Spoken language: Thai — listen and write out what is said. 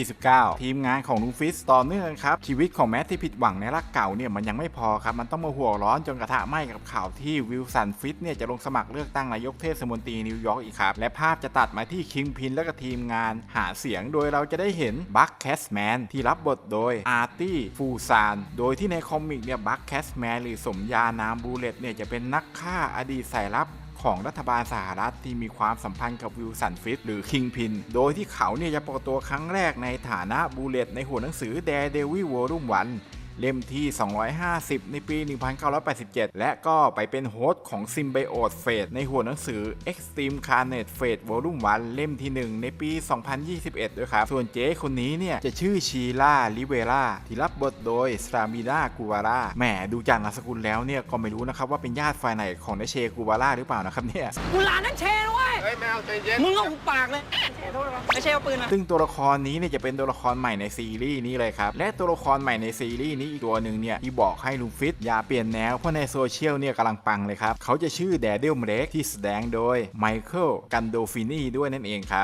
29 ทีมงานของลุงฟิสต่อเนื่องครับ ชีวิตของแมทที่ผิดหวังในรักเก่าเนี่ยมันยังไม่พอครับ มันต้องมาหัวร้อนจนกระทะไหม้กับข่าวที่วิลสันฟิสเนี่ยจะลงสมัครเลือกตั้งนายกเทศมนตรีนิวยอร์กอีกครับ และภาพจะตัดมาที่คิงพินและก็ทีมงานหาเสียงโดยเราจะได้เห็นบัคแคสแมนที่รับบทโดยอาร์ตี้ฟูซานโดยที่ในคอมิกเนี่ยบัคแคสแมนหรือสมญานามบูเลตเนี่ยจะเป็นนักฆ่าอดีตสายลับ ของรัฐบาลสหรัฐที่มีความสัมพันธ์กับวิลสันฟิตหรือคิงพิน โดยที่เขาเนี่ยจะปรากฏตัวครั้งแรกในฐานะบูเลตในหัวหนังสือ Daredevil Volume 1 เล่มที่ 250 ในปี 1987 และก็ไปเป็นโฮสต์ของ Symbiote Fate ในหัวหนังสือ Extreme Carnage Fate Volume 1 เล่มที่ 1 ในปี 2021 ด้วยครับ ส่วนเจ๊คนนี้เนี่ย จะชื่อชีล่าลิเวราที่รับบทโดยสตามิดากูวาร่าแหมดูจากนามสกุลแล้วเนี่ย ก็ไม่รู้นะครับว่าเป็นญาติฝ่ายไหนของนเชกูวาร่าหรือเปล่านะครับเนี่ยกูหลานนันเชนะว้ย เฮ้ยแมวใจเย็นมึงเอาหุบปากเลยเชโทษครับไม่ใช่เอาปืนมาซึ่งตัวละครนี้เนี่ยจะเป็นตัวละครใหม่ในซีรีส์นี้เลยครับ และตัวละครใหม่ในซีรีส์นี้อีกตัวหนึ่งเนี่ยที่บอกให้ลุงฟิตอย่าเปลี่ยนแนวเพราะในโซเชียลเนี่ยกำลังปังเลยครับ เขาจะชื่อแดเดลเมเล็กที่แสดงโดยไมเคิลกันโดฟินีด้วยนั่นเองครับ